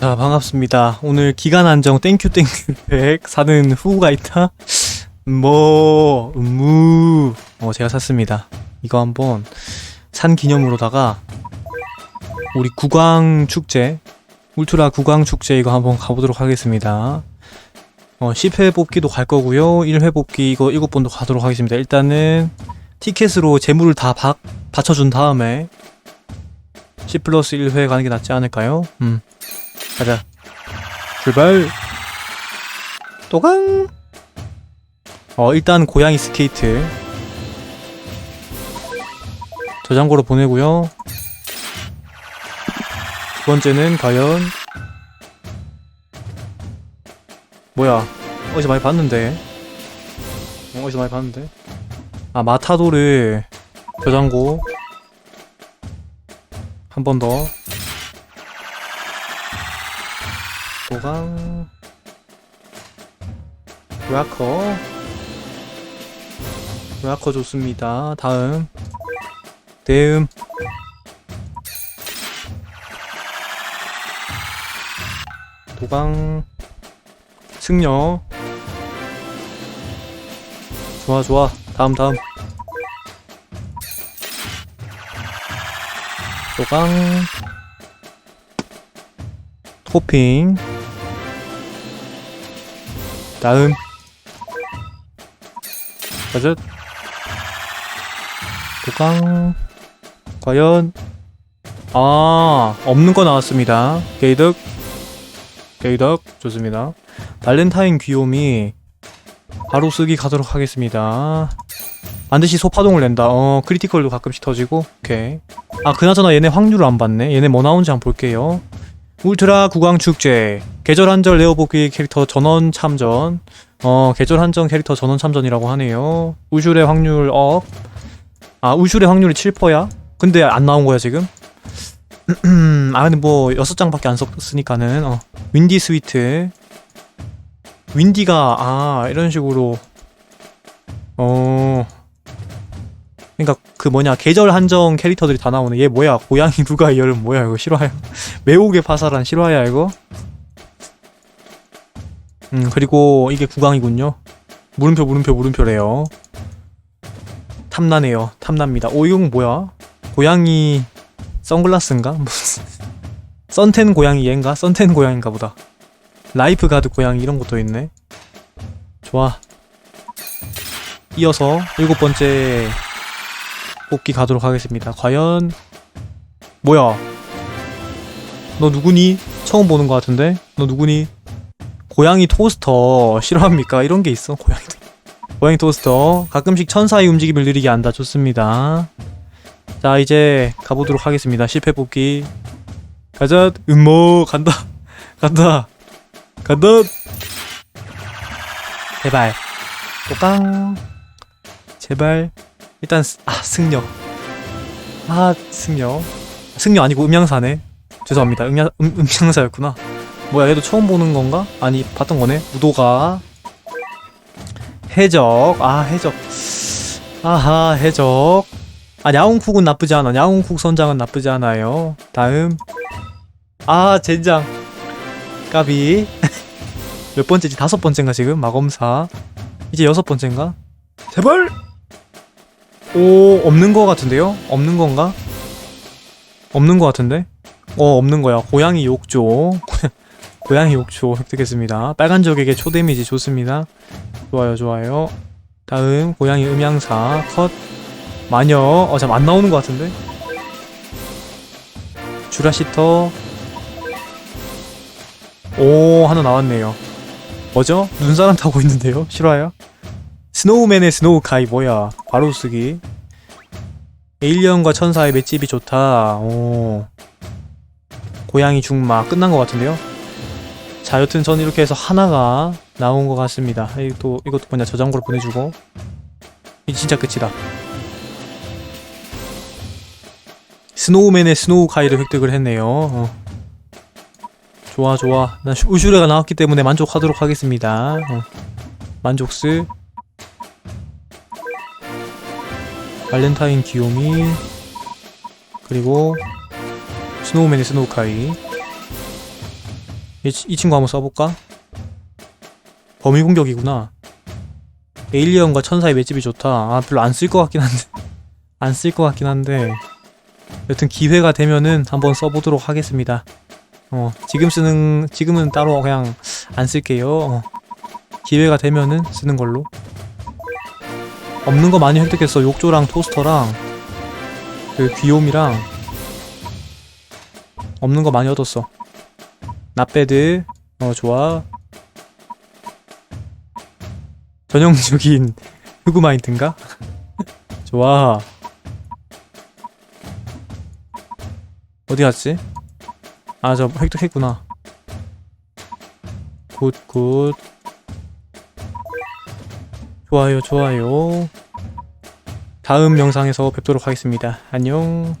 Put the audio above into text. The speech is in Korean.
자 반갑습니다. 오늘 기간 안정 땡큐 땡큐 백 사는 후가 있다. 뭐 음무 어 제가 샀습니다. 이거 한번 산 기념으로다가 우리 구광 축제 울트라 구광 축제 이거 한번 가보도록 하겠습니다. 어 10회 뽑기도 갈 거고요. 1회 뽑기 이거 7번도 가도록 하겠습니다. 일단은 티켓으로 재물을 다 박, 받쳐준 다음에 10 플러스 1회 가는 게 낫지 않을까요? 음. 가자. 출발. 또강. 어, 일단 고양이 스케이트. 저장고로 보내고요. 두 번째는 과연 뭐야? 어디서 많이 봤는데. 어, 어디서 많이 봤는데. 아, 마타도르 저장고 한 번 더. 보강 락커. 락커 좋습니다. 다음. 대음. 도강. 승려. 좋아 좋아. 다음 다음. 도강. 토핑 다음. 가자. 도강 과연. 아 없는 거 나왔습니다. 게이득. 게이득. 좋습니다. 발렌타인 귀요미. 바로 쓰기 가도록 하겠습니다. 반드시 소파동을 낸다. 어 크리티컬도 가끔씩 터지고. 오케이. 아 그나저나 얘네 확률을 안 봤네. 얘네 뭐 나온지 한번 볼게요 울트라 구강 축제 계절 한정 레어복귀 캐릭터 전원 참전 어 계절 한정 캐릭터 전원 참전이라고 하네요 우슈의 확률 업. 아 우슈의 확률이 7%야? 근데 안 나온 거야 지금? 아 근데 뭐 6장밖에 안 썼으니까는 어 윈디 스위트 윈디가 아 이런 식으로 어 그니까 그 뭐냐 계절 한정 캐릭터들이 다 나오네 얘 뭐야 고양이 누가 여름 뭐야 이거 실화야 매우게 파살한 실화야 이거? 음 그리고 이게 구강이군요. 물음표 물음표 물음표래요. 탐나네요. 탐납니다. 오 이건 뭐야? 고양이 선글라스인가? 썬텐 고양이 얘인가? 썬텐 고양인가 보다. 라이프 가드 고양이 이런 것도 있네. 좋아. 이어서 일곱 번째 뽑기 가도록 하겠습니다. 과연 뭐야? 너 누구니? 처음 보는 것 같은데? 너 누구니? 고양이 토스터 싫어합니까? 이런 게 있어 고양이 고양이 토스터 가끔씩 천사의 움직임을 느리게 한다 좋습니다. 자 이제 가보도록 하겠습니다. 실패 뽑기 가자 음모 간다 간다 간다 제발 또깡 제발 일단 스- 아 승려. 아 승려. 승려 아니고 음양사네. 죄송합니다. 음양 음, 음양사였구나. 뭐야 얘도 처음 보는 건가? 아니 봤던 거네. 무도가. 해적. 아 해적. 아하 해적. 아 야옹쿡은 나쁘지 않아. 야옹쿡 선장은 나쁘지 않아요. 다음. 아 젠장. 까비. 몇 번째지? 다섯 번째인가 지금? 마검사. 이제 여섯 번째인가? 제발 오 없는 거 같은데요? 없는 건가? 없는 거 같은데? 어 없는 거야 고양이 욕조 고양이 욕조 획득했습니다 빨간 적에게 초데미지 좋습니다 좋아요 좋아요 다음 고양이 음양사 컷 마녀 어 잠 안 나오는 거 같은데? 주라시터 오 하나 나왔네요 뭐죠? 눈사람 타고 있는데요? 실화야? 스노우맨의 스노우카이 뭐야 바로 쓰기. 에일리언과 천사의 맷집이 좋다. 오. 고양이 중마. 끝난 것 같은데요? 자 여튼 전 이렇게 해서 하나가 나온 것 같습니다. 이것도 이것도 뭐냐 저장고로 보내주고. 이제 진짜 끝이다. 스노우맨의 스노우카이를 획득을 했네요. 어. 좋아 좋아. 난 슈- 우슈레가 나왔기 때문에 만족하도록 하겠습니다. 어. 만족스 발렌타인 귀요미 그리고 스노우맨의 스노우카이 이, 이 친구 한번 써볼까? 범위 공격이구나. 에일리언과 천사의 맷집이 좋다. 아, 별로 안 쓸 것 같긴 한데. 안 쓸 것 같긴 한데. 여튼 기회가 되면은 한번 써보도록 하겠습니다. 어, 지금 쓰는, 지금은 따로 그냥 안 쓸게요. 어. 기회가 되면은 쓰는 걸로. 없는 거 많이 획득했어. 욕조랑 토스터랑 그 귀요미랑 없는 거 많이 얻었어. 나배드 어 좋아. 전형적인 흑우 마인드인가? 좋아. 어디 갔지? 아 저 획득했구나. 굿 굿. 좋아요 좋아요. 다음 영상에서 뵙도록 하겠습니다. 안녕.